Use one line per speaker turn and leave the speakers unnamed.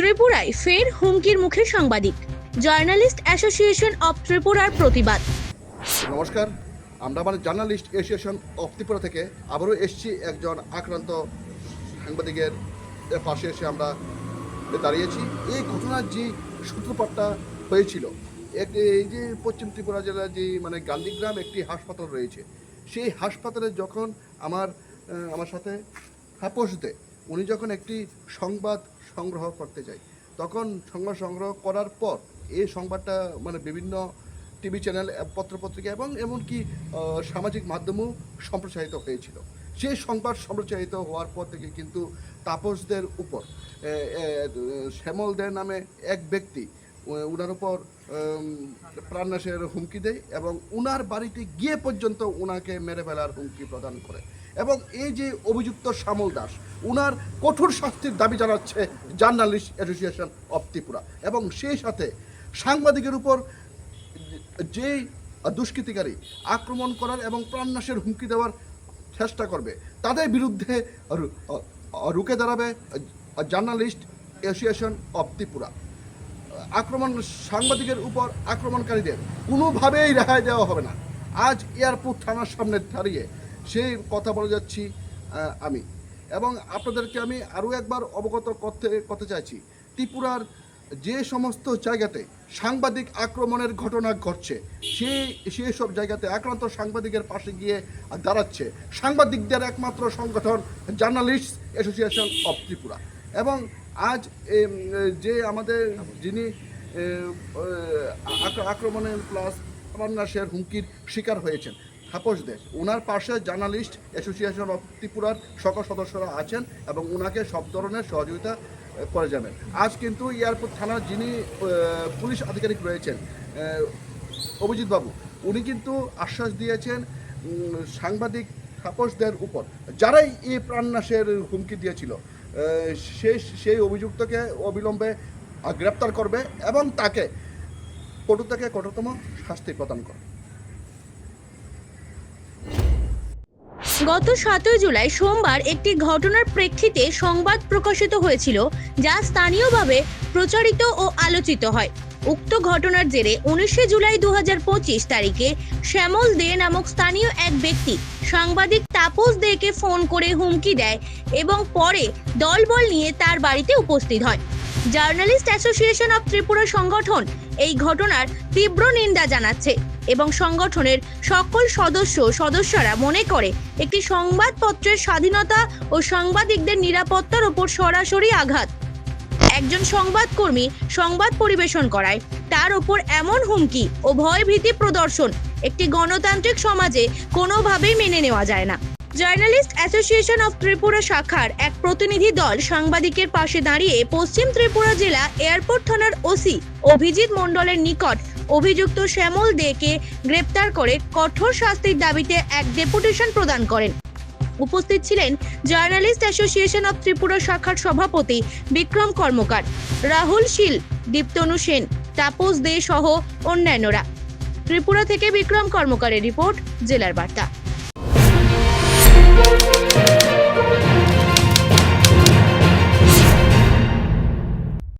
ত্রিপুরায় ফের হুমকির মুখে সাংবাদিক। জার্নালিস্ট অ্যাসোসিয়েশন অব ত্রিপুরার প্রতিবাদ।
নমস্কার, আমরা মানে জার্নালিস্ট অ্যাসোসিয়েশন অফ ত্রিপুরা থেকে আবারও এসেছি একজন আক্রান্ত সাংবাদিকের পাশে এসে আমরা দাঁড়িয়েছি। এই ঘটনার যে সূত্রপাতটা হয়েছিল এক এই যে পশ্চিম ত্রিপুরা জেলার যে মানে গান্ধীগ্রাম একটি হাসপাতাল রয়েছে, সেই হাসপাতালে যখন আমার আমার সাথে হাপস উনি যখন একটি সংবাদ সংগ্রহ করতে যায় তখন সংবাদ সংগ্রহ করার পর এই সংবাদটা মানে বিভিন্ন টিভি চ্যানেল পত্রপত্রিকা এবং এমনকি সামাজিক মাধ্যমেও সম্প্রচারিত হয়েছিল। সেই সংবাদ সম্প্রচারিত হওয়ার পর থেকে কিন্তু তাপসদের উপর এ, শ্যামলদের নামে এক ব্যক্তি উনার উপর প্রাণনাশের হুমকি দেয় এবং উনার বাড়িতে গিয়ে পর্যন্ত উনাকে মেরে ফেলার হুমকি প্রদান করে। এবং এই যে অভিযুক্ত শ্যামল দাস, উনার কঠোর শাস্তির দাবি জানাচ্ছে জার্নালিস্ট অ্যাসোসিয়েশন অফ ত্রিপুরা এবং সেই সাথে সাংবাদিকের উপর যেই দুষ্কৃতিকারী আক্রমণ করার এবং প্রাণনাশের হুমকি দেওয়ার চেষ্টা করবে, তাদের বিরুদ্ধে রু- আ- আ- রুখে দাঁড়াবে জার্নালিস্ট অ্যাসোসিয়েশন অফ ত্রিপুরা। আক্রমণ, সাংবাদিকের উপর আক্রমণকারীদের কোনোভাবেই রেহাই দেওয়া হবে না। আজ এয়ারপোর্ট থানার সামনে দাঁড়িয়ে সেই কথা বলে যাচ্ছি আমি। এবং আপনাদেরকে আমি আরও একবার অবগত করতে করতে চাইছি। ত্রিপুরার যে সমস্ত জায়গাতে সাংবাদিক আক্রমণের ঘটনা ঘটছে সেই সেই সব জায়গাতে আক্রান্ত সাংবাদিকের পাশে গিয়ে দাঁড়াচ্ছে। সাংবাদিকদের একমাত্র সংগঠন জার্নালিস্ট অ্যাসোসিয়েশন অফ ত্রিপুরা। এবং আজ যে আমাদের যিনি আক্রমণের প্লাস প্রাণনাশের হুমকির শিকার হয়েছেন তাপস দেশ। ওনার পাশে জার্নালিস্ট অ্যাসোসিয়েশন অফ ত্রিপুরার সকল সদস্যরা আছেন এবং ওনাকে সব ধরনের সহযোগিতা করে যাবেন। আজ কিন্তু এয়ারপোর্ট থানার যিনি পুলিশ আধিকারিক রয়েছেন অভিজিৎ বাবু উনি কিন্তু আশ্বাস দিয়েছেন সাংবাদিক তাপসদের উপর। যারাই এই প্রাণনাশের হুমকি দিয়েছিল সেই সেই অভিযুক্তকে অবিলম্বে গ্রেপ্তার করবে এবং তাকে কটু থেকে কঠোরতম শাস্তি প্রদান করবে।
গত সাতই জুলাই সোমবার একটি ঘটনার প্রেক্ষিতে সংবাদ প্রকাশিত হয়েছিল, যা স্থানীয়ভাবে প্রচারিত ও আলোচিত হয়। উক্ত ঘটনার জেরে উনিশে জুলাই দু হাজার পঁচিশ তারিখে শ্যামল দে নামক স্থানীয় এক ব্যক্তি সাংবাদিক তাপস দেকে ফোন করে হুমকি দেয় এবং পরে দলবল নিয়ে তার বাড়িতে উপস্থিত হয়। জার্নালিস্ট অ্যাসোসিয়েশন অব ত্রিপুরা সংগঠন এই ঘটনার তীব্র নিন্দা জানাচ্ছে এবং সংগঠনের সকল সদস্য সদস্যরা মনে করে একটি সংবাদপত্রের স্বাধীনতা ও সাংবাদিকদের নিরাপত্তার উপর সরাসরি আঘাত। একজন সংবাদকর্মী সংবাদ পরিবেশন করায়, তার উপর এমন হুমকি ও ভয়ভীতি প্রদর্শন একটি গণতান্ত্রিক সমাজে কোনোভাবেই মেনে নেওয়া যায় না। জার্নালিস্ট অ্যাসোসিয়েশন অফ ত্রিপুরা শাখার এক প্রতিনিধি দল সাংবাদিকের পাশে দাঁড়িয়ে পশ্চিম ত্রিপুরা জেলা এয়ারপোর্ট থানার ওসি অভিজিৎ মণ্ডলের নিকট অভিযুক্ত শ্যামল দেকে গ্রেপ্তার করে কঠোর শাস্তির দাবিতে এক ডেপুটেশন প্রদান করেন। উপস্থিত ছিলেন জার্নালিস্ট অ্যাসোসিয়েশন অফ ত্রিপুরা শাখার সভাপতি বিক্রম কর্মকার, রাহুল শীল, দীপ্তনু সেন, তাপস দে সহ অন্যান্যরা। ত্রিপুরা থেকে বিক্রম কর্মকারের রিপোর্ট, জেলার বার্তা।